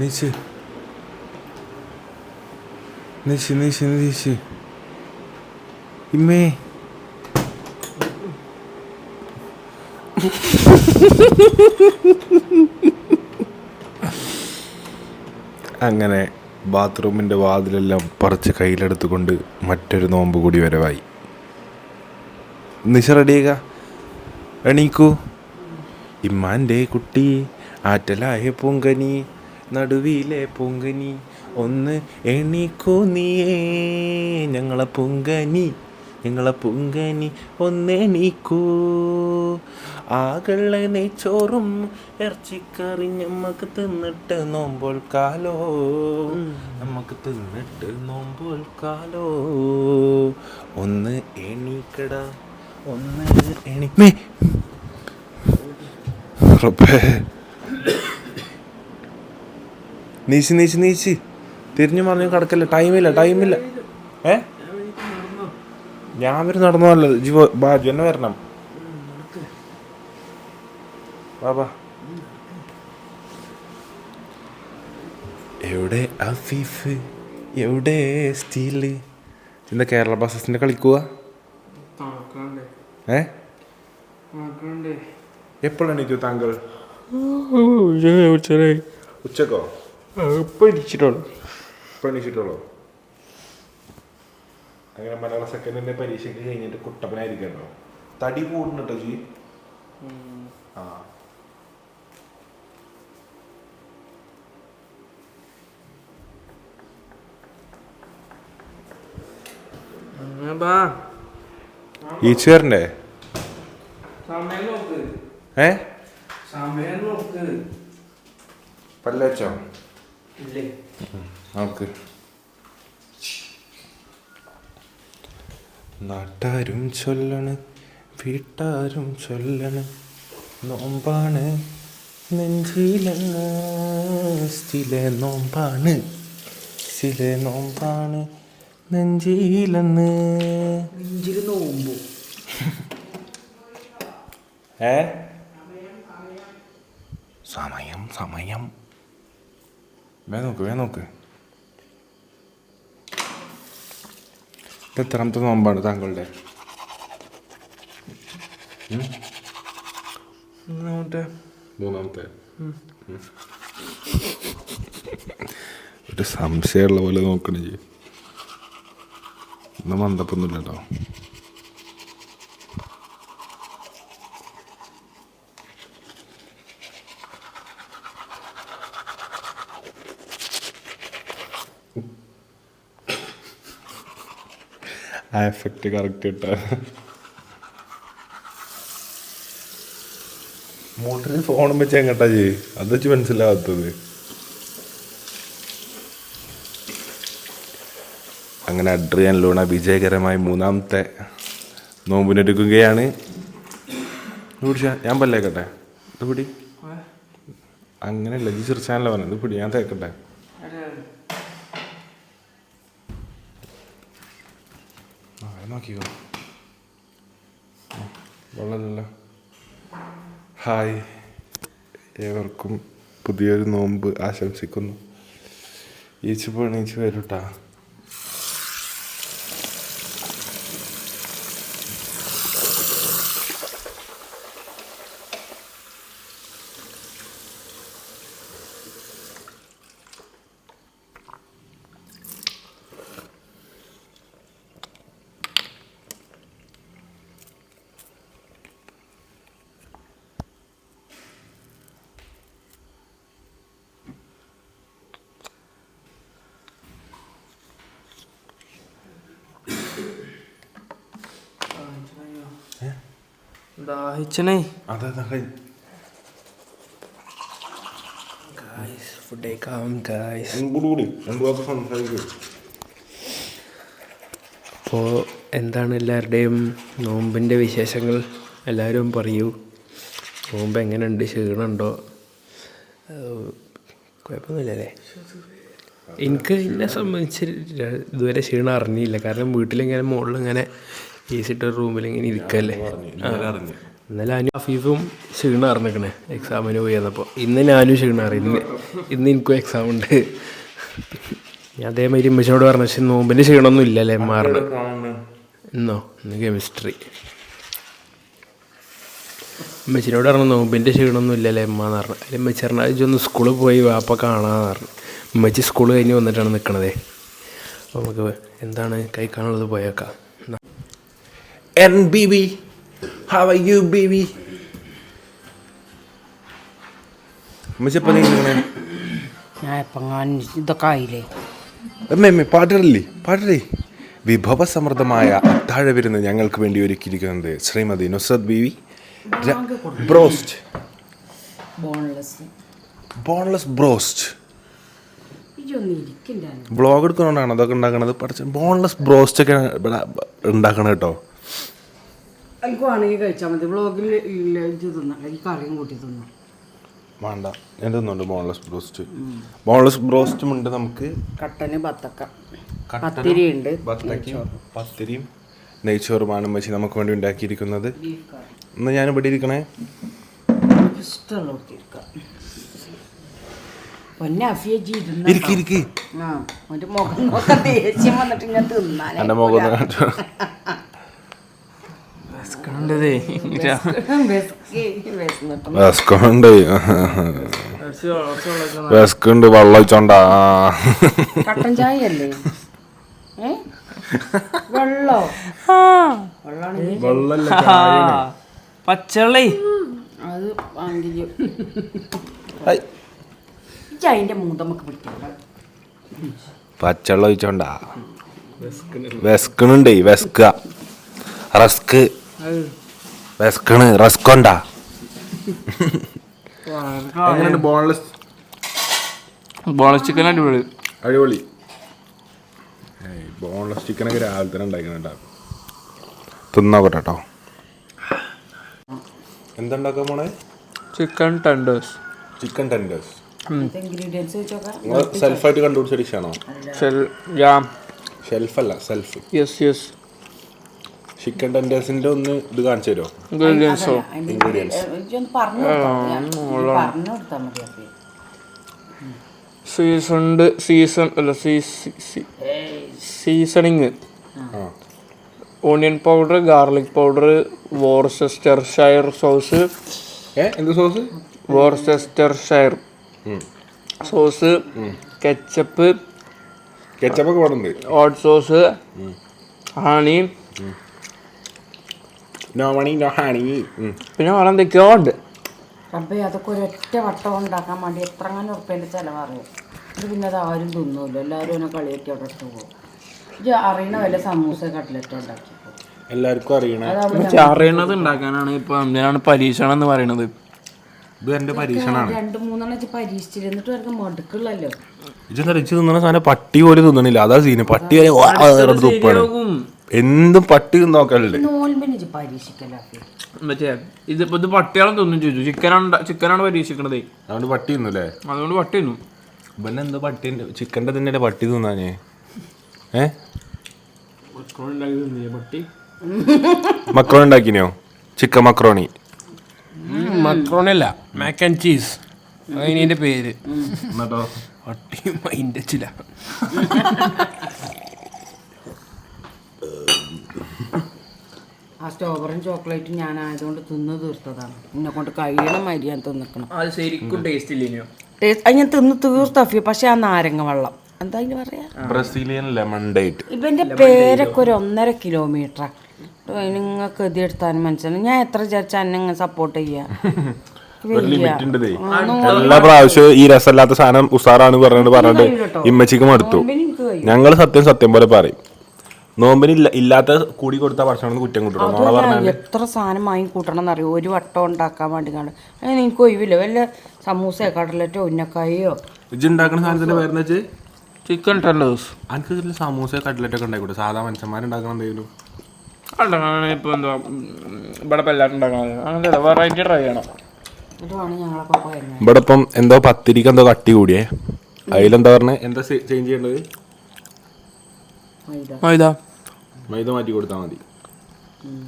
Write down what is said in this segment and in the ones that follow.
നീച്ച് നീച്ച് നീച്ച് നീച്ച് ഇമ്മേ അങ്ങനെ ബാത്റൂമിന്റെ വാതിലെല്ലാം പറിച്ച് കയ്യിലെടുത്തുകൊണ്ട് മറ്റൊരു നോമ്പ് കൂടി വരവായി. നിശ റെഡിയാക എണീക്കൂ. ഇമ്മാന്റെ കുട്ടി ആറ്റലായ പൊങ്കനി. നടുവിലെ പൊങ്കനി ഒന്ന് എണീക്കൂ നീയേ. ഞങ്ങളെ പൊങ്കനി ഞങ്ങളെ പൊങ്കനി ഒന്നെണീക്കൂ ആകളെ നെയ്ച്ചോറും ഇറച്ചിക്കറി ഞമ്മക്ക് തിന്നിട്ട് നോമ്പോൾ കാലോ. നമുക്ക് തിന്നിട്ട് നോമ്പോൾ കാലോ. ഒന്ന് എണീക്കട ഒന്ന് എണീ റബ്ബേ. നീച്ച് നീച്ച് നീച്ച്. തിരിഞ്ഞു മറിഞ്ഞു കിടക്കല്ല? ടൈമില്ല ടൈമില്ല ഏ? ഞാൻ വരെ നടന്നതല്ല ജീവ ബാജു എന്നെ വരണം. ബാബാ എവിടെ അഫീഫ്? എവിടെ സ്റ്റീൽ എന്താ കേരള ബ്ലാസ്റ്റേഴ്സിന്റെ കളിക്കുക ഏ? എപ്പോഴാണ് താങ്കൾ? ഉച്ചക്കോ? ഇപ്പൊ ഇരിച്ചിട്ടുള്ളൂ അങ്ങനെ മലയാള സെക്കൻഡിന്റെ പരീക്ഷയ്ക്ക് കഴിഞ്ഞിട്ട് കുട്ടപ്പനായിരിക്കണോ തടി കൂടുന്നുണ്ടോ ജി? ആ. ഈച്ച് വരണ്ടേ ഏ? സമയം നോക്ക്. പല്ലച്ചോ? നമുക്ക് നാട്ടാരും ചൊല്ലണ് വീട്ടാരും ചൊല്ലണ്. നോമ്പാണ് നെഞ്ചിലെന്ന് സ്ഥിലെ നോമ്പാണ്. സ്ഥിലെ നോമ്പാണ് നെഞ്ചിലെന്ന്. നെഞ്ചിൽ നോമ്പോ? ഏ? സമയം സമയം. വേ നോക്ക് വേ നോക്ക് എത്രാമത്തെ നോമ്പാണ് താങ്കളുടെ മൂന്നാമത്തെ ഒരു സംശയമുള്ള പോലെ നോക്കണേ ഇന്ന് മന്ദപ്പൊന്നുമില്ല കേട്ടോ ആ എഫക്റ്റ് കറക്റ്റ് ഇട്ട മോട്ടറിൽ ഫോണും വെച്ച് എങ്ങട്ടാ ചെയ്യ്? അത് വെച്ച് മനസ്സിലാവാത്തത്. അങ്ങനെ അഡ്രിയൻ ലൂണ വിജയകരമായി മൂന്നാമത്തെ നോമ്പിനെടുക്കുകയാണ് ഞാൻ പല്ലേക്കട്ടെ? ഇത് പിടി. അങ്ങനെയല്ല ജി ചെറുച്ചാനല്ല പറഞ്ഞത്. ഇത് പിടി ഞാൻ തേക്കട്ടെ ആ അത് നോക്കിക്കോ വെള്ളമില്ലല്ലോ ഹായ് ഏവർക്കും പുതിയൊരു നോമ്പ് ആശംസിക്കുന്നു. ഈച്ച് പോണീച്ച് വരൂട്ടാ. വാക്ക് അതെ അപ്പോൾ എന്താണ് എല്ലാവരുടെയും നോമ്പിന്റെ വിശേഷങ്ങൾ? എല്ലാവരും പറയൂ. നോമ്പ് എങ്ങനെയുണ്ട്? ക്ഷീണമുണ്ടോ? ഏഹ്, കുഴപ്പമൊന്നുമില്ലല്ലേ? എനിക്ക് എന്നെ സംബന്ധിച്ച് ഇതുവരെ ക്ഷീണം അറിഞ്ഞില്ല. കാരണം വീട്ടിലിങ്ങനെ മുകളിൽ ഇങ്ങനെ ഏസിട്ട റൂമിൽ ഇങ്ങനെ ഇരിക്കല്ലേ? ഇന്നലെ അനു അഫീഫും ക്ഷീണം അറിഞ്ഞിക്കണേ. എക്സാമിന് പോയി വന്നപ്പോൾ ഇന്ന് ഞാനും ക്ഷീണം അറിയും ഇന്ന് ഇന്ന് എനിക്കും എക്സാം ഉണ്ട്. ഞാൻ അതേമാതിരി ഉമ്മച്ചിനോട് പറഞ്ഞു. പക്ഷെ നോമ്പിന്റെ ക്ഷീണമൊന്നും ഇല്ലല്ലേ മാറണം ഇന്നോ? ഇന്ന് കെമിസ്ട്രി ഉമ്മച്ചിനോട് പറഞ്ഞു നോമ്പിന്റെ ക്ഷീണമൊന്നും ഇല്ലല്ലേ എമ്മ എന്ന് പറഞ്ഞു. അതിൽ ഉമ്മച്ചി പറഞ്ഞു ഒന്ന് സ്കൂളിൽ പോയി വാപ്പ കാണാന്ന് പറഞ്ഞു. ഉമ്മച്ചി സ്കൂൾ കഴിഞ്ഞ് വന്നിട്ടാണ് നിൽക്കണതേ അപ്പോൾ നമുക്ക് എന്താണ് കഴിക്കാനുള്ളത് പോയേക്കാം. എന്നാ. N Bibi how are you Bibi ഉമ്മച്ചപ്പ നീ ഇങ്ങനെ ഞാൻ എപ്പങ്ങാൻ ഇതൊക്കെ ആയില്ലേ? അമ്മേ പാടല്ലേ പാടല്ലേ വിഭവസമൃദ്ധമായ അത്താഴ വിരുന്ന് ഞങ്ങൾക്ക് വേണ്ടി ഒരുക്കിയിരിക്കുന്നത് Shrimati Nusrat Beevi. Broast. Boneless boneless broast. ഇതൊന്നും ഇരിക്കില്ല വ്ളോഗ് എടുക്കുന്നതുകൊണ്ടാണ് അതൊക്കെ ഉണ്ടാക്കണത്. പഠിച്ച ബോൺലെസ് ബ്രോസ്റ്റ് ഒക്കെ ഇവിടെ ഉണ്ടാക്കണം കേട്ടോ. എനിക്ക് വേണമെങ്കിൽ കഴിച്ചാൽ മതി. വ്ളോഗിൽ ഇല്ല ഇത് തിന്നാം. ഈ കറിയും കൂട്ടി തിന്നാം. വേണ്ട. ഞാൻ തിന്നുണ്ട് ബോൺലെസ് ബ്രോസ്റ്റ്. ബോൺലെസ് ബ്രോസ്റ്റും ഉണ്ട് നമുക്ക്. കട്ടന് ബത്തക്ക. കട്ടനും പത്തിരി ഉണ്ട് ബത്തക്കയും പത്തിരിയും നെയ്ച്ചോറുമാണ് മച്ചി നമുക്ക് വേണ്ടി ഉണ്ടാക്കിയിരിക്കുന്നത്. ഇന്ന് ഞാൻ ഇവിടെ ഇരിക്കണേ ഒരു മുഖം നോക്കാൻ ദേഷ്യം വന്നിട്ട് ഞാൻ തിന്നാൻ എന്റെ മുഖം ഒന്ന് കാണിച്ചോ വിശക്കുണ്ട് വിശക്കുണ്ട് വെള്ളം ഒഴിച്ചോണ്ടാ കട്ടൻ ചായ അല്ലേ വെള്ളോ? അത് അതിന്റെ പിടിക്കണ്ട. പച്ചവെള്ളം ഒഴിച്ചോണ്ടാ വിശക്കണുണ്ടേ വിശക്ക റസ്ക്. വിശക്കണ് റസ്കൊണ്ടാ. എങ്ങനെയുണ്ട് ബോൺലെസ് ബോൺലെസ് ചിക്കൻ അടിപൊളി. അടിപൊളി. ബോൺലെസ് ചിക്കനൊക്കെ രാവിലെ തന്നെ ഉണ്ടാക്കുന്നുണ്ടാ തിന്നോട്ടെ കേട്ടോ എന്തുണ്ടാക്കാൻ പോണേ chicken tenders chicken tenders ingredients വെച്ചോക്കെ. നിങ്ങൾ സെൽഫായിട്ട് കണ്ടുപിടിച്ച ഡിഷാണോ ഷെൽ യാം അല്ല സെൽഫ് യെസ് യെസ് ചിക്കൻ ടെൻഡേഴ്സിന്റെ ഒന്ന് ഇത് കാണിച്ചു തരുമോ ഇൻഗ്രീഡിയൻസോ ഇൻഗ്രീഡിയൻസ് സീസണ്ട് സീസൺ അല്ല seasoning onion powder garlic powder Worcestershire sauce എന്ത് sauce Worcestershire sauce ketchup ketchup ഓട്ട് hot sauce honey no money no honey പിന്നെ വേറെ എന്തൊക്കെയോ ഉണ്ട് റബ്ബേ അതൊക്കെ ഒരൊറ്റ വട്ടം ഉണ്ടാക്കാൻ വേണ്ടി എത്ര അങ്ങനെ ഉറുപ്പേന്റെ ചിലവറിയും? ഇത് പിന്നെ അത് ആരും തിന്നൂല്ലോ എല്ലാവരും എന്നെ കളിയൊക്കെ അവിടെ ഇട്ട് പോകും. ഇത് അറിയണ വല്ല സമൂസ കട്ട്ലറ്റ് ഉണ്ടാക്കി എല്ലാവർക്കും അറിയണം. അറിയണത് ഉണ്ടാക്കാനാണ്. ഇപ്പൊ എന്തിനാണ് പരീക്ഷണം എന്ന് പറയുന്നത് ഇത് എന്റെ പരീക്ഷണാണ്. രണ്ട് മൂന്നെണ്ണം വെച്ച് അവർക്ക് മടുക്കുള്ളല്ലോ. ഇത് തിന്നണ സാധനം പട്ടി പോലും തിന്നണില്ല. അതാ സീന്. പട്ടി വരെ തുപ്പാണ് എന്തും പട്ടിയും നോക്കലുണ്ട് നോൽമ്പിന് മറ്റേ ഇതിപ്പോ ഇത് പട്ടിയാളം തിന്നും ചോദിച്ചു ചിക്കനാണ് ചിക്കനാണ് പരീക്ഷിക്കണതേ. അതുകൊണ്ട് പട്ടി തിന്നൂലേ അതുകൊണ്ട് പട്ടി തിന്നും. പിന്നെ എന്താ പട്ടി ചിക്കന്റെ തന്നെ പട്ടി തിന്നാനേ ഏ? പട്ടി മക്രോണി. ഉണ്ടാക്കിനോ ചിക്കൻ മക്രോണി മക്രോണി അല്ല മാക്ക് ആൻഡ് ചീസ് അതിന്റെ പേര് എന്നിട്ടോ? പട്ടി മൈൻഡ് ചില. ആ സ്ട്രോബറും ചോക്ലേറ്റും ഞാൻ ആയതുകൊണ്ട് തിന്ന് തീർത്തതാണ്. എന്നെ കൊണ്ട് കഴിയണ മരി ഞാൻ തിന്നിക്കണം. അത് ശരിക്കും ടേസ്റ്റ് ഇല്ലേനോ ടേസ്റ്റ് അത് ഞാൻ തിന്ന് തീർത്തഫി പക്ഷെ ആ നാരങ്ങ വെള്ളം. എന്താ അതിന് പറയാ? ബ്രസീലിയൻ ലെമൺ ഡേറ്റ് ഇവന്റെ പേരൊക്കെ ഒരു ഒന്നര കിലോമീറ്റർ നിങ്ങൾക്ക് എതിയെടുത്താനും മനസ്സിലായി ഞാൻ എത്ര വിചാരിച്ചാൽ എന്നെ സപ്പോർട്ട് ചെയ്യാം. എല്ലാ പ്രാവശ്യവും ഈ രസമില്ലാത്ത സാധനം ഉസാറാണ് പറഞ്ഞിട്ട് പറഞ്ഞിട്ട് ഇമ്മച്ചിക്ക് മടുത്തു. ഞങ്ങൾ ഞങ്ങൾ സത്യം സത്യം പോലെ പറയും. നോമ്പിന് ഇല്ല ഇല്ലാത്ത കൂടി കൊടുത്ത ഭക്ഷണം കുറ്റം കൂട്ടണം പറഞ്ഞാൽ എത്ര സാധനം വാങ്ങി കൂട്ടണം എന്നറിയോ ഒരു വട്ടം ഉണ്ടാക്കാൻ വേണ്ടി കണ്ട് അങ്ങനെ എനിക്ക് ഒഴിവില്ല. വല്ല സമൂസയോ കടലറ്റോ ഉന്നക്കായോ ഇജ്ജ് ഉണ്ടാക്കുന്ന സാധനത്തിന്റെ പേരെന്ന് വെച്ച് ചിക്കൻ ടെൻഡേഴ്സ് എനിക്ക് ഇതിൽ സമൂസ കട്ട്ലറ്റ് ഒക്കെ ഉണ്ടായിക്കൂടെ? സാധാ മനുഷ്യന്മാരുണ്ടാക്കണം എന്തെങ്കിലും? ഇപ്പൊ ഇവിടെ ഇപ്പൊ എല്ലാവരും ഉണ്ടാക്കണത്. അങ്ങനെ വെറൈറ്റി ട്രൈ ചെയ്യണം. ഇതുമാണ് ഞങ്ങളൊക്കെ പോയിരുന്നത്. ഇവിടെ ഇപ്പം എന്തോ പത്തിരിക്ക് എന്തോ കട്ടി കൂടിയേ. അതിലെന്താ പറഞ്ഞത് എന്താ ചേഞ്ച് ചെയ്യേണ്ടത്? മൈദ. മൈദ. മൈദ മാറ്റി കൊടുത്താൽ മതി.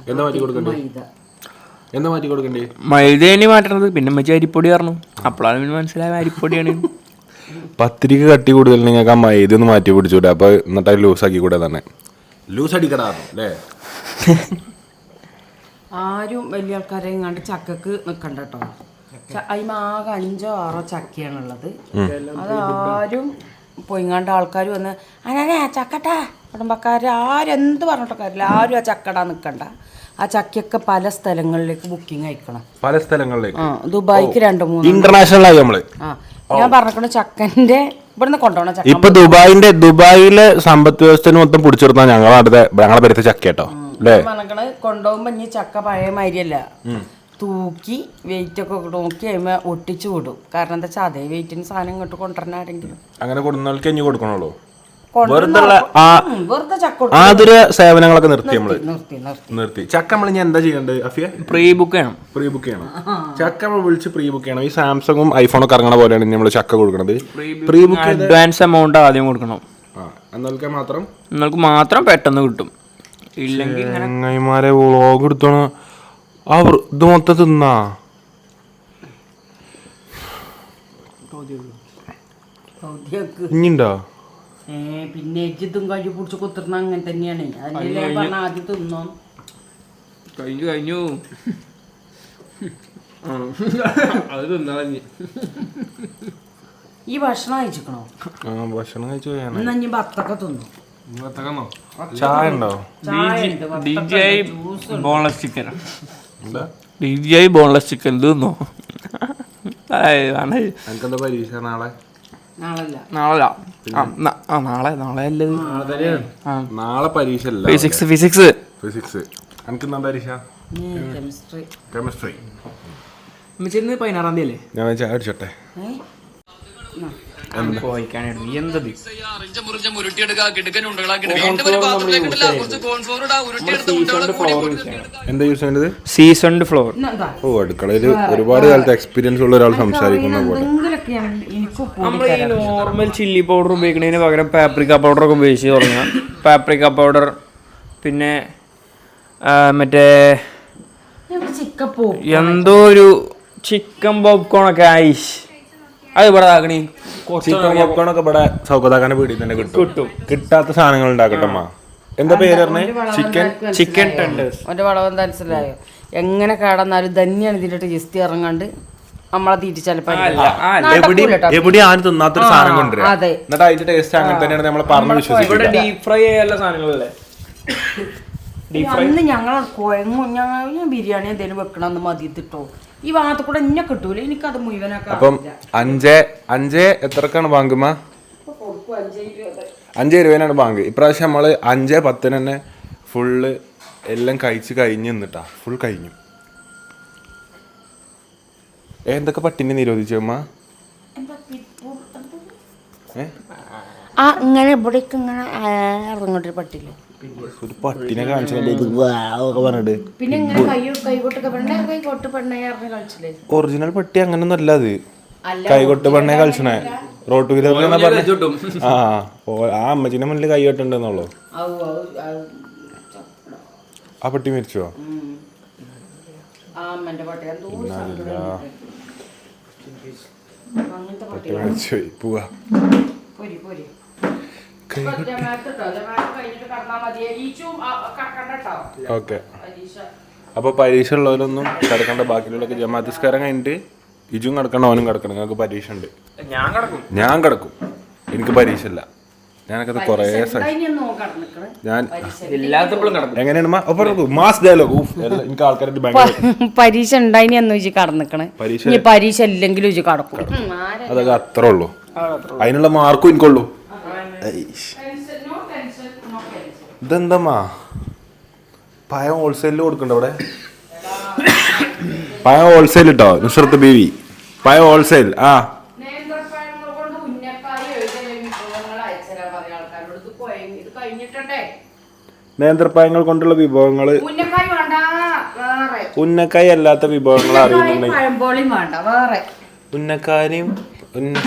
എന്താ മാറ്റി കൊടുക്കണ്ടേ? മൈദ. എന്താ മാറ്റി കൊടുക്കണ്ടേ? മൈദേനി മാറ്റണത് പിന്നെ മറ്റേ അരിപ്പൊടി പറഞ്ഞു. അപ്പോഴാണ് പിന്നെ മനസ്സിലായ അരിപ്പൊടിയാണ്. പത്തിരിക്ക് കട്ടി കൂടുതൽ നിങ്ങൾക്ക് ആ മൈദ ഒന്ന് മാറ്റി പിടിച്ചൂടെ. അപ്പൊ എന്നിട്ട് അത് ലൂസ് ആക്കി കൂടെ തന്നെ. ലൂസ് അടിക്കടാ അല്ലേ? ആരും വലിയ ആൾക്കാരെ കണ്ട് ചക്കക്ക് നിൽക്കണ്ട കേട്ടോ. അതിമാകെ അഞ്ചോ ആറോ ചക്കയാണുള്ളത്. അതാരും പൊയിങ്ങാണ്ട് ആൾക്കാർ വന്ന് അനേ ചക്കട്ടാ. കുടുംബക്കാർ ആരും എന്ത് പറഞ്ഞിട്ടോ കാര്യമില്ല. ആരും ആ ചക്കട നിൽക്കണ്ട ആ ചക്കയൊക്കെ പല സ്ഥലങ്ങളിലേക്ക് ബുക്കിംഗ് അയക്കണം. പല സ്ഥലങ്ങളിലേക്ക്. ആ ദുബായിക്ക് രണ്ട് മൂന്ന് ഇന്റർനാഷണൽ ആയി നമ്മൾ. ആ ഞാൻ പറഞ്ഞിട്ടുണ്ട് ചക്കന്റെ ഇവിടുന്ന് കൊണ്ടുപോകണം ചക്ക ഇപ്പൊ ദുബായിന്റെ ദുബായിലെ സമ്പത്ത് വ്യവസ്ഥ മൊത്തം പിടിച്ചെടുത്താൽ ഞങ്ങളെ അടുത്ത ഞങ്ങളെ പേരത്തെ ചക്ക കേട്ടോ പറഞ്ഞത് കൊണ്ടുപോകുമ്പോ ഇനി ചക്ക പഴയ മാതിരിയല്ല. തൂക്കി വെയിറ്റ് ഒക്കെ നോക്കി കഴിയുമ്പോ ഒട്ടിച്ചു വിടും. കാരണം എന്താ വെച്ചാൽ അതേ വെയിറ്റിന് സാധനം ഇങ്ങോട്ട് കൊണ്ടുവരണ ആരെങ്കിലും. അങ്ങനെ കൊടുക്കുന്നവർക്ക് ഇനി കൊടുക്കണല്ലോ വെറുതെ ആ വെറുതെ ചക്ക കൊടുക്കും. ആതുര സേവനങ്ങളൊക്കെ നിർത്തി നമ്മൾ. നിർത്തി നിർത്തി. നിർത്തി. ചക്ക നമ്മൾ ഇനി എന്താ ചെയ്യേണ്ടത് അഫിയ? പ്രീ ബുക്ക് ചെയ്യണം. പ്രീ ബുക്ക് ചെയ്യണം ചക്ക നമ്മൾ വിളിച്ച് പ്രീ ബുക്ക് ചെയ്യണം. ഈ സാംസങ്ങും ഐഫോണൊക്കെ ഇറങ്ങണ പോലെയാണ് നമ്മൾ ചക്ക കൊടുക്കുന്നത് പ്രീ ബുക്ക് അഡ്വാൻസ് എമൗണ്ട് ആദ്യം കൊടുക്കണം. ആ എന്നാൽ മാത്രം? നിങ്ങൾക്ക് മാത്രം പെട്ടെന്ന് കിട്ടും. ഇല്ലെങ്കിൽ വ്ളോഗ് എടുത്തോണ. ആ വൃ- ഇത് മൊത്തം തിന്നാ ഇനിണ്ടോ പിന്നെ കഴിച്ചു പിടിച്ച് അങ്ങനെ തന്നെയാണ്. പറഞ്ഞ ആദ്യം തിന്നോ. കഴിഞ്ഞു കഴിഞ്ഞു. അത് തിന്നാളഞ്ഞ് ഈ ഭക്ഷണം കഴിച്ചിക്കണോ? ഭക്ഷണം കഴിച്ചു എന്നാ ഇനി ബത്തൊക്കെ തിന്നു. ചായ ഉണ്ടോ? G chicken D G I boneless chicken തിന്നോ? എനിക്കെന്താ പരീക്ഷ നാളെ? നാളല്ല. നാളെ നാളെ നാളെ നാളെ പരീക്ഷ അല്ല ഫിസിക്സ് ഫിസിക്സ് ഫിസിക്സ് പരീക്ഷ? കെമിസ്ട്രി കെമിസ്ട്രി പതിനാറാം തീയതി അല്ലേ? ഞാൻ അടിച്ചോട്ടെ എന്തത് എന്താ യൂസ് ചെയ്യേണ്ടത് സീസൺഡ് ഫ്ലോർ ഓ അടുക്കളയിൽ ഒരുപാട് കാലത്ത് എക്സ്പീരിയൻസ് ഉള്ള ഒരാൾ സംസാരിക്കുന്ന പോലെ. നമ്മൾ ഈ നോർമൽ ചില്ലി പൗഡർ ഉപയോഗിക്കുന്നതിന് പകരം പാപ്രിക്ക പൗഡർ ഒക്കെ ഉപയോഗിച്ച് തുടങ്ങാം. പാപ്രിക്ക പൗഡർ പിന്നെ മറ്റേ എന്തോ ഒരു ചിക്കൻ പോപ്കോൺ ഒക്കെ ആയിഷ് അത് ഇവിടെ ആക്കണി. ചിക്കൻ പോപ്കോൺ ഒക്കെ ഇവിടെ സൗകര്യം വീട്ടിൽ തന്നെ കിട്ടും. കിട്ടും. കിട്ടാത്ത സാധനങ്ങൾ ഉണ്ടാക്കട്ടെ അമ്മ എന്താ പേര് പറഞ്ഞേ? ചിക്കൻ? ചിക്കൻ ടെൻഡേഴ്സ് അവന്റെ വളവ് എന്താ മനസ്സിലായോ? എങ്ങനെ കാടന്നാലും തന്നെയാണ് ഇതിന്റെ ടേസ്റ്റ് ഇറങ്ങാണ്ട് നമ്മളെ തീറ്റി ചിലപ്പോ എവിടെ എവിടെ ആരും തിന്നാത്തൊരു സാധനം കൊണ്ടുവരാം. അതെ. എന്നിട്ട് അതിന്റെ ടേസ്റ്റ് അങ്ങനെ തന്നെയാണ് നമ്മൾ പറഞ്ഞു ഇവിടെ വിശ്വസിക്കുന്നത് ഡീപ് ഫ്രൈ ചെയ്യാനുള്ള സാധനങ്ങളല്ലേ? അന്ന് ഞങ്ങൾ കുഴങ്ങും ഞങ്ങൾ ബിരിയാണി എന്തെങ്കിലും വെക്കണം മതി തിട്ടോ ഈ ഭാഗത്ത് കൂടെ എന്നെ കിട്ടൂല. എനിക്കത് മുഴുവനാക്കാൻ അപ്പം അഞ്ച് അഞ്ച് എത്രക്കാണ് ബാങ്കുമ്മ അഞ്ച് ഇരുപതിനാണ് ബാങ്ക്. ഇപ്രാവശ്യം നമ്മൾ അഞ്ച് പത്തിന് തന്നെ ഫുള്ള് എല്ലാം കഴിച്ച് കഴിഞ്ഞ് നിന്നിട്ടാ. ഫുൾ കഴിഞ്ഞു. എന്തൊക്കെ പട്ടിനെ നിരോധിച്ചു അമ്മ ഏ? ആ ഇങ്ങനെ ഇവിടേക്ക് ഇങ്ങനെ ഇറങ്ങോട്ടൊരു പട്ടില്ലേ ഒരു പട്ടിനെ കാണിച്ചല്ലേ ഇത് വാ ഒക്കെ പറഞ്ഞിട്ട്. പിന്നെ ഒറിജിനൽ പട്ടി അങ്ങനൊന്നും അല്ല അത്. അല്ല കൈകൊട്ട് പെണ്ണെ കളിച്ചണേ. റോട്ട് പറഞ്ഞ? ആ ആ അമ്മച്ചിന്റെ മുന്നിൽ കൈ കൊട്ടുണ്ടെന്നുള്ളൂ? ഔ, ഔ, ഔ. ആ പട്ടി മരിച്ചോ? പട്ടി. പോവാ. പോരി പോരി. ഓക്കെ. പരീക്ഷ. അപ്പൊ പരീക്ഷ ഉള്ളവരൊന്നും കിടക്കണ്ട ബാക്കിയുള്ളവരൊക്കെ ജമാസ്കാരം കഴിഞ്ഞിട്ട് ഇജും കിടക്കണം അവനും കിടക്കണം. ഞങ്ങൾക്ക് പരീക്ഷ ഉണ്ട്. ഞാൻ കിടക്കും. എനിക്ക് പരീക്ഷ ഇല്ല. ഞാനൊക്കെ കൊറേ. ഞാൻ എങ്ങനെയാണ് മാസ് ഡയലോഗ് എനിക്ക് ആൾക്കാരുടെ പരീക്ഷ ഉണ്ടായിനി എന്ന് വെച്ച് കടന്നിക്കണ്. പരീക്ഷ ഇല്ലെങ്കിലും വെച്ച് കടക്കും? അതൊക്കെ അത്രേ ഉള്ളൂ. അതിനുള്ള മാർക്കും എനിക്കുള്ളൂ. ഇതെന്തമ്മാ പഴം ഹോൾസെയിലും കൊടുക്കണ്ട അവിടെ പഴം ഹോൾസെയിൽ ഇട്ടോ നുസ്രത്ത് ബീവി. പഴം ഹോൾസെയിൽ ആ. നേന്ത്രപ്പായങ്ങൾ കൊണ്ടുള്ള വിഭവങ്ങൾ ഉന്നക്കായ വേണ്ട വേറെ. ഉന്നക്കായ അല്ലാത്ത വിഭവങ്ങൾ അറിയുന്നുണ്ടെങ്കിൽ. ഉന്നക്കാരിയും ഉന്നക്കായും ഉന്ന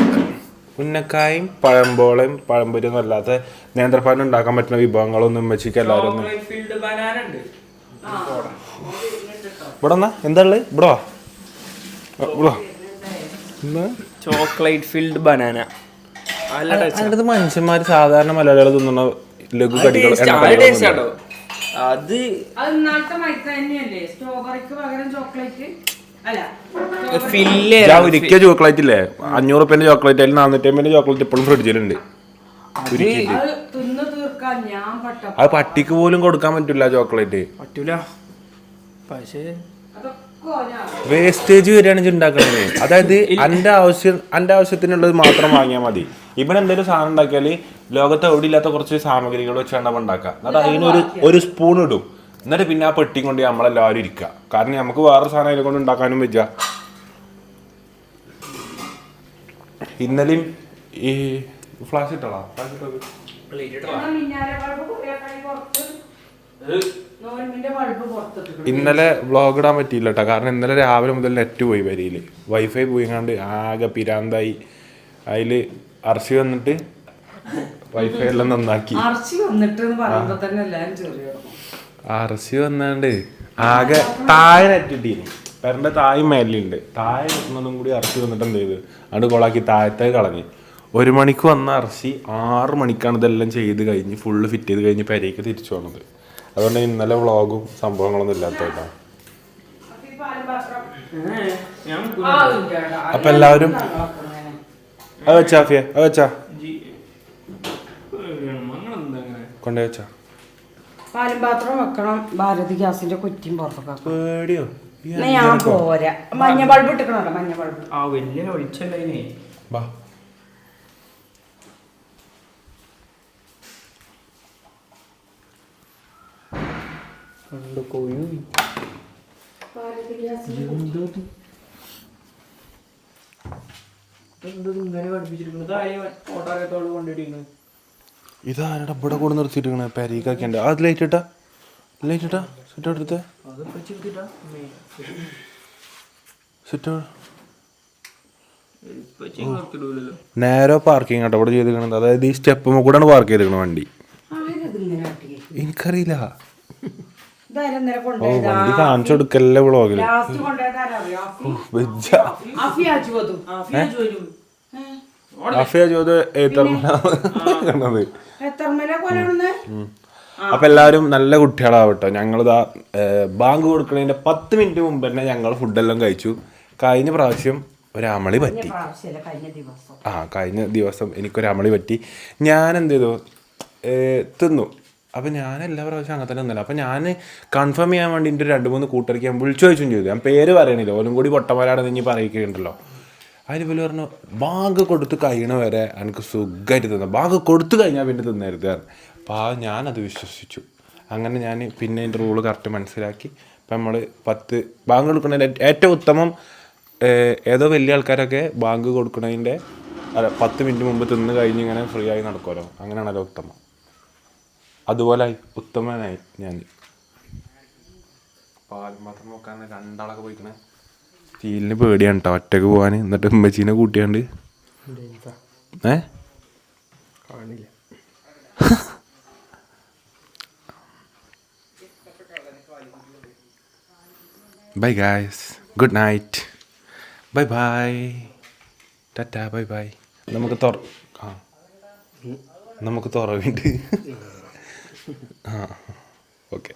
ഉന്നക്കായും പഴംപോളയും പഴംപൊരിയും അല്ലാത്ത നേന്ത്രപ്പഴം ഉണ്ടാക്കാൻ പറ്റുന്ന വിഭവങ്ങളൊന്നും വെച്ചിട്ട് എല്ലാവരും ഇവിടെ എന്നാ എന്താ ഉള്ളത് ഇവിടെ ചോക്ലേറ്റ് ഫീൽഡ് ബനാന അതിനകത്ത് മനുഷ്യന്മാർ സാധാരണ മലയാളികൾ തിന്നുന്ന ലഘു കടികൾ അത് സ്ട്രോബെറിക്ക് പകരം ചോക്ലേറ്റ് ഒരിക്കൽ ചോക്ലേറ്റ് ഇല്ലേ? അഞ്ഞൂറ് റുപ്യന്റെ ചോക്ലേറ്റ് അതിൽ നാനൂറ്റി അമ്പതിന്റെ ചോക്ലേറ്റ് ഇപ്പോഴും ഫ്രിഡ്ജിലുണ്ട്. അത് തിന്ന് തീർക്കാൻ ഞാൻ പട്ട അത് പട്ടിക്ക് പോലും കൊടുക്കാൻ പറ്റില്ല ചോക്ലേറ്റ്. പറ്റൂല. പക്ഷേ വേസ്റ്റേജ് വരികയാണെങ്കിൽ ഉണ്ടാക്കണത്. അതായത് എന്റെ ആവശ്യം എന്റെ ആവശ്യത്തിനുള്ളത് മാത്രം വാങ്ങിയാൽ മതി. എന്തെങ്കിലും സാധനം ഉണ്ടാക്കിയാൽ ലോകത്ത് എവിടെ ഇല്ലാത്ത കുറച്ച് സാമഗ്രികൾ വെച്ചാണ് ഉണ്ടാക്കുക എന്നിട്ട് അതിനൊരു ഒരു സ്പൂൺ ഇടും. എന്നിട്ട് പിന്നെ ആ പെട്ടി കൊണ്ട് നമ്മളെല്ലാവരും ഇരിക്കുക. കാരണം നമുക്ക് വേറെ സാധനം അതിനെ കൊണ്ട് ഉണ്ടാക്കാനും വെച്ച ഇന്നലെയും ഈ ഫ്ലാഷ് ഇട്ടോളാം ഫ്ലാഷ് ഇട്ടോ മിന്നാരെ ബൾബ് കുറേ കൈ പുറത്ത്. ബൾബ് പുറത്തിട്ട് ഇന്നലെ വ്ളോഗ് ഇടാൻ പറ്റിയില്ല കേട്ടോ കാരണം ഇന്നലെ രാവിലെ മുതൽ നെറ്റ് പോയി വരിയിൽ. വൈഫൈ പോയിങ്ങാണ്ട് ആകെ പിരാന്തായി. അതിൽ അർച്ചി വന്നിട്ട് വൈഫൈ എല്ലാം നന്നാക്കി. അർച്ചി വന്നിട്ട് പറയുമ്പോ തന്നെ എല്ലാരും ചെറിയ അർച്ചി വന്നാണ്ട് ആകെ താഴെ നെറ്റ് ഇട്ടീന് പെരന്റെ താഴെ മേലുണ്ട് താഴെ കിട്ടുന്നതും കൂടി അറസി വന്നിട്ട് എന്ത് ചെയ്ത്? അത് കൊളാക്കി താഴത്തെ കളഞ്ഞ്. ഒരു മണിക്ക് വന്ന അറസി ആറ് മണിക്കാണ് ഇതെല്ലാം ചെയ്ത് കഴിഞ്ഞ് ഫുള്ള് ഫിറ്റ് ചെയ്ത് കഴിഞ്ഞ് പെരേക്ക് തിരിച്ചു വന്നത്. അതുകൊണ്ട് ഇന്നലെ വ്ളോഗും സംഭവങ്ങളൊന്നും ഇല്ലാത്ത കേട്ടോ ഞാൻ അപ്പൊ എല്ലാവരും അത് വെച്ചാ ഫിയ അത് വെച്ചാ. കൊണ്ടേ വെച്ചാ. പാലും പാത്രം വെക്കണം. ഭാരതി ഗ്യാസിന്റെ കുറ്റിയും പുറത്തൊക്കെ. പേടിയോ? ഞാൻ പോരാ. മഞ്ഞ ബൾബ് ഇട്ടിക്കണോ മഞ്ഞ ബൾബ്. ആ വലിയ ഒഴിച്ചല്ലേ ബാ. കണ്ടു കോഴി എന്തത് ഇങ്ങനെ പഠിപ്പിച്ചിരിക്കുന്നത്? ഓട്ടോ കൊണ്ടിരിക്കുന്നത് ഇതാരുടെ ഇവിടെ കൂടെ നിർത്തിയിട്ടിരിക്കണ? പെരീക്കാക്കിണ്ട് അത് ലൈറ്റ് ഇട്ടാ. ലൈറ്റ് ഇട്ടാ. സിറ്റ് എടുത്തേ. സിറ്റ് ചെയ്തിടൂലല്ലോ നേരെ പാർക്കിംഗ് കേട്ടോ ഇവിടെ ചെയ്തിരിക്കണത്. അതായത് ഈ സ്റ്റെപ്പ് കൂടെയാണ് പാർക്ക് ചെയ്തിരിക്കണ വണ്ടി. എനിക്കറിയില്ല. ഓ വണ്ടി കാണിച്ചു കൊടുക്കല്ലേ വ്ളോഗിൽ. അഫിയ ചോദ്യം ഏത്തർമ്മ കണ്ടത്. അപ്പൊ എല്ലാവരും നല്ല കുട്ടികളാവട്ടോ. ഞങ്ങളിതാ ബാങ്ക് കൊടുക്കണതിന്റെ പത്ത് മിനിറ്റ് മുമ്പ് തന്നെ ഞങ്ങൾ ഫുഡെല്ലാം കഴിച്ചു. കഴിഞ്ഞ പ്രാവശ്യം ഒരമളി പറ്റി. പ്രാവശ്യമല്ല കഴിഞ്ഞ ദിവസം. ആ കഴിഞ്ഞ ദിവസം എനിക്കൊരമളി പറ്റി. ഞാൻ എന്ത് ചെയ്തു തിന്നു. അപ്പം ഞാൻ എല്ലാ പ്രാവശ്യം അങ്ങനെ തന്നെ തിന്നല. അപ്പം ഞാൻ കൺഫേം ചെയ്യാൻ വേണ്ടി എന്റെ രണ്ട് മൂന്ന് കൂട്ടർക്ക് ഞാൻ വിളിച്ചു ചോദിച്ചും ചെയ്തു. ഞാൻ പേര് പറയണില്ല. ഓലും കൂടി പൊട്ടന്മാരാണെന്ന് ഇനി പറയുകയുണ്ടല്ലോ അതിന് പോലെ പറഞ്ഞു ബാങ്ക് കൊടുത്ത് കഴിയണ വരെ എനിക്ക് സുഖമായിട്ട് തന്നു. ബാങ്ക് കൊടുത്തു കഴിഞ്ഞാൽ പിന്നെ തിന്നരുത് അപ്പോൾ ആ ഞാനത് വിശ്വസിച്ചു. അങ്ങനെ ഞാൻ പിന്നെ അതിന്റെ റൂൾ കറക്റ്റ് മനസ്സിലാക്കി. ഇപ്പം നമ്മൾ പത്ത് ബാങ്ക് കൊടുക്കുന്നതിന്റെ ഏറ്റവും ഉത്തമം ഏതോ വലിയ ആൾക്കാരൊക്കെ ബാങ്ക് കൊടുക്കുന്നതിന്റെ അല്ല പത്ത് മിനിറ്റ് മുമ്പ് തിന്ന് കഴിഞ്ഞ് ഇങ്ങനെ ഫ്രീ ആയി നടക്കുമല്ലോ അങ്ങനെയാണല്ലോ ഉത്തമം. അതുപോലെ ഉത്തമനായി ഞാൻ പാൽ മാത്രം നോക്കാൻ രണ്ടാളൊക്കെ പോയിക്കണേ. സ്റ്റീലിന് പേടിയാണ് കേട്ടോ ഒറ്റയ്ക്ക് പോകാൻ എന്നിട്ട് ഉമ്മച്ചീനെ കൂട്ടിയാണ്ട്. ഏ? കാണില്ല. Bye guys good night bye bye Tata bye bye നമുക്ക് തുറ ആ. നമുക്ക് തുറവിണ്ട്. ആ ഓക്കെ.